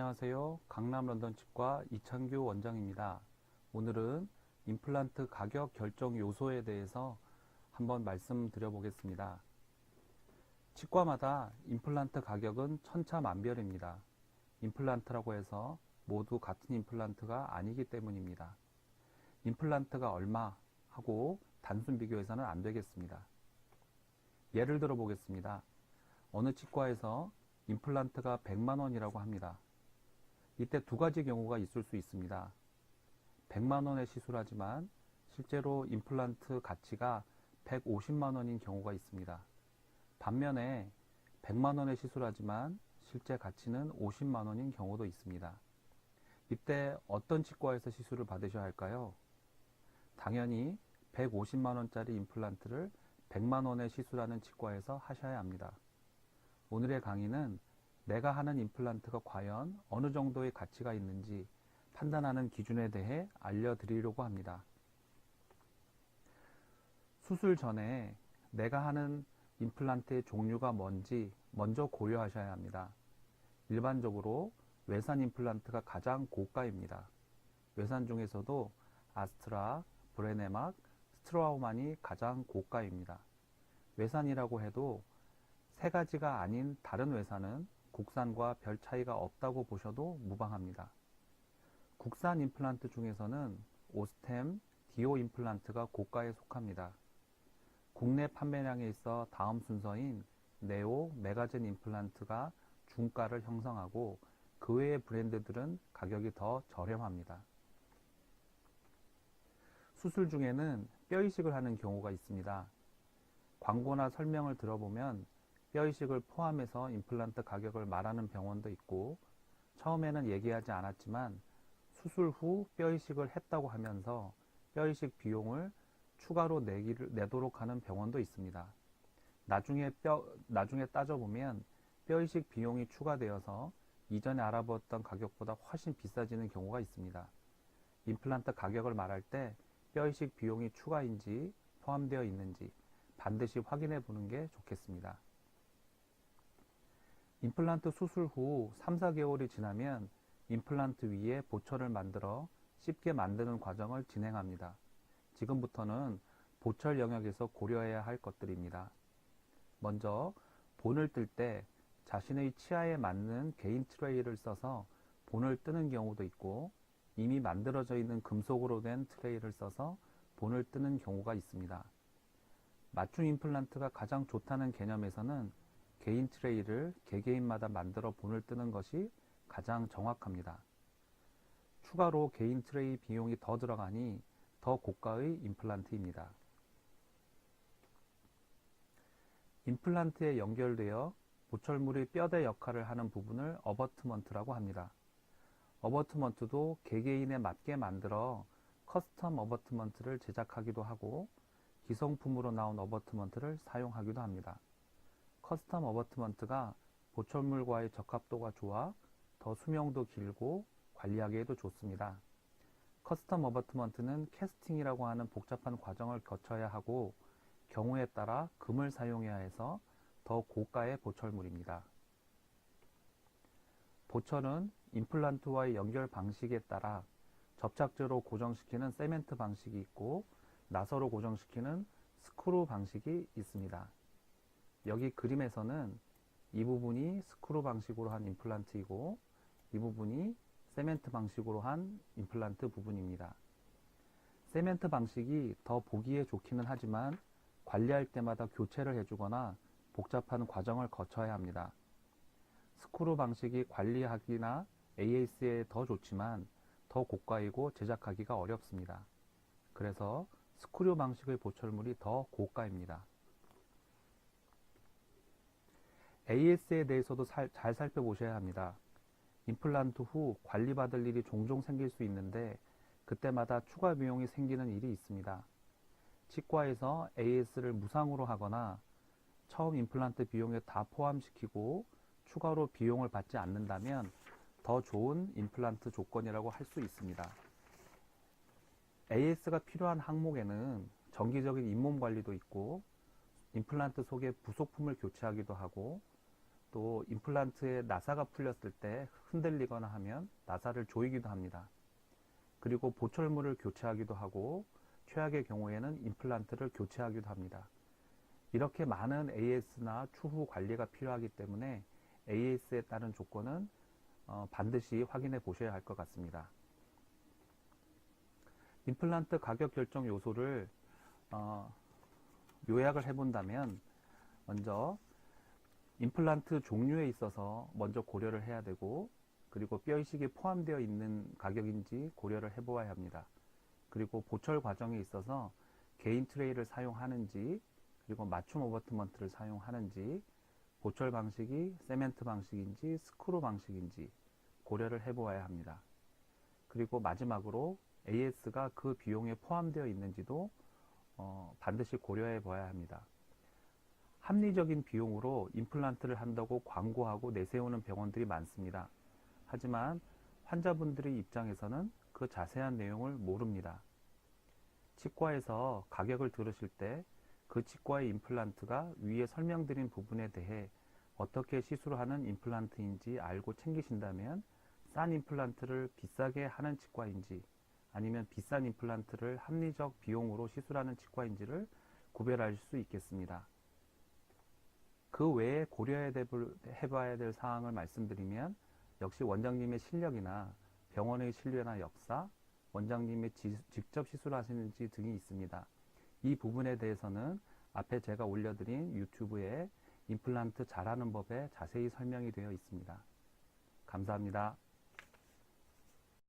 안녕하세요. 강남 런던 치과 이창규 원장입니다. 오늘은 임플란트 가격 결정 요소에 대해서 한번 말씀드려 보겠습니다. 치과마다 임플란트 가격은 천차만별입니다. 임플란트라고 해서 모두 같은 임플란트가 아니기 때문입니다. 임플란트가 얼마 하고 단순 비교해서는 안 되겠습니다. 예를 들어 보겠습니다. 어느 치과에서 임플란트가 100만 원이라고 합니다. 이때 두 가지 경우가 있을 수 있습니다. 100만 원에 시술하지만 실제로 임플란트 가치가 150만 원인 경우가 있습니다. 반면에 100만 원에 시술하지만 실제 가치는 50만 원인 경우도 있습니다. 이때 어떤 치과에서 시술을 받으셔야 할까요? 당연히 150만 원짜리 임플란트를 100만 원에 시술하는 치과에서 하셔야 합니다. 오늘의 강의는 내가 하는 임플란트가 과연 어느 정도의 가치가 있는지 판단하는 기준에 대해 알려드리려고 합니다. 수술 전에 내가 하는 임플란트의 종류가 뭔지 먼저 고려하셔야 합니다. 일반적으로 외산 임플란트가 가장 고가입니다. 외산 중에서도 아스트라, 브레네막, 스트라우만이 가장 고가입니다. 외산이라고 해도 세 가지가 아닌 다른 외산은 국산과 별 차이가 없다고 보셔도 무방합니다. 국산 임플란트 중에서는 오스템, 디오 임플란트가 고가에 속합니다. 국내 판매량에 있어 다음 순서인 네오, 메가젠 임플란트가 중가를 형성하고 그 외의 브랜드들은 가격이 더 저렴합니다. 수술 중에는 뼈 이식을 하는 경우가 있습니다. 광고나 설명을 들어보면 뼈 이식을 포함해서 임플란트 가격을 말하는 병원도 있고 처음에는 얘기하지 않았지만 수술 후 뼈 이식을 했다고 하면서 뼈 이식 비용을 추가로 내기를, 내도록 하는 병원도 있습니다. 나중에 뼈, 나중에 따져보면 뼈 이식 비용이 추가되어서 이전에 알아보았던 가격보다 훨씬 비싸지는 경우가 있습니다. 임플란트 가격을 말할 때 뼈 이식 비용이 추가인지 포함되어 있는지 반드시 확인해 보는 게 좋겠습니다. 임플란트 수술 후 3, 4개월이 지나면 임플란트 위에 보철을 만들어 쉽게 만드는 과정을 진행합니다. 지금부터는 보철 영역에서 고려해야 할 것들입니다. 먼저 본을 뜰 때 자신의 치아에 맞는 개인 트레이를 써서 본을 뜨는 경우도 있고 이미 만들어져 있는 금속으로 된 트레이를 써서 본을 뜨는 경우가 있습니다. 맞춤 임플란트가 가장 좋다는 개념에서는 개인 트레이를 개개인마다 만들어 본을 뜨는 것이 가장 정확합니다. 추가로 개인 트레이 비용이 더 들어가니 더 고가의 임플란트입니다. 임플란트에 연결되어 보철물이 뼈대 역할을 하는 부분을 어버트먼트라고 합니다. 어버트먼트도 개개인에 맞게 만들어 커스텀 어버트먼트를 제작하기도 하고 기성품으로 나온 어버트먼트를 사용하기도 합니다. 커스텀 어버트먼트가 보철물과의 적합도가 좋아 더 수명도 길고 관리하기에도 좋습니다. 커스텀 어버트먼트는 캐스팅이라고 하는 복잡한 과정을 거쳐야 하고 경우에 따라 금을 사용해야 해서 더 고가의 보철물입니다. 보철은 임플란트와의 연결 방식에 따라 접착제로 고정시키는 세멘트 방식이 있고 나사로 고정시키는 스크루 방식이 있습니다. 여기 그림에서는 이 부분이 스크루 방식으로 한 임플란트이고 이 부분이 세멘트 방식으로 한 임플란트 부분입니다. 세멘트 방식이 더 보기에 좋기는 하지만 관리할 때마다 교체를 해주거나 복잡한 과정을 거쳐야 합니다. 스크루 방식이 관리하기나 AS에 더 좋지만 더 고가이고 제작하기가 어렵습니다. 그래서 스크류 방식의 보철물이 더 고가입니다. AS에 대해서도 살, 잘 살펴보셔야 합니다. 임플란트 후 관리받을 일이 종종 생길 수 있는데 그때마다 추가 비용이 생기는 일이 있습니다. 치과에서 AS를 무상으로 하거나 처음 임플란트 비용에 다 포함시키고 추가로 비용을 받지 않는다면 더 좋은 임플란트 조건이라고 할 수 있습니다. AS가 필요한 항목에는 정기적인 잇몸 관리도 있고 임플란트 속에 부속품을 교체하기도 하고 또 임플란트에 나사가 풀렸을 때 흔들리거나 하면 나사를 조이기도 합니다. 그리고 보철물을 교체하기도 하고 최악의 경우에는 임플란트를 교체하기도 합니다. 이렇게 많은 AS나 추후 관리가 필요하기 때문에 AS에 따른 조건은 어, 반드시 확인해 보셔야 할 것 같습니다. 임플란트 가격 결정 요소를 어, 요약을 해본다면 먼저 임플란트 종류에 있어서 먼저 고려를 해야 되고 그리고 뼈 이식이 포함되어 있는 가격인지 고려를 해보아야 합니다. 그리고 보철 과정에 있어서 개인 트레이를 사용하는지 그리고 맞춤 오버트먼트를 사용하는지 보철 방식이 세멘트 방식인지 스크루 방식인지 고려를 해보아야 합니다. 그리고 마지막으로 AS가 그 비용에 포함되어 있는지도 어, 반드시 고려해 봐야 합니다. 합리적인 비용으로 임플란트를 한다고 광고하고 내세우는 병원들이 많습니다. 하지만 환자분들의 입장에서는 그 자세한 내용을 모릅니다. 치과에서 가격을 들으실 때 그 치과의 임플란트가 위에 설명드린 부분에 대해 어떻게 시술하는 임플란트인지 알고 챙기신다면 싼 임플란트를 비싸게 하는 치과인지 아니면 비싼 임플란트를 합리적 비용으로 시술하는 치과인지를 구별할 수 있겠습니다. 그 외에 고려해 봐야 될 사항을 말씀드리면 역시 원장님의 실력이나 병원의 신뢰나 역사, 원장님의 지, 직접 시술하시는지 등이 있습니다. 이 부분에 대해서는 앞에 제가 올려드린 유튜브에 임플란트 잘하는 법에 자세히 설명이 되어 있습니다. 감사합니다.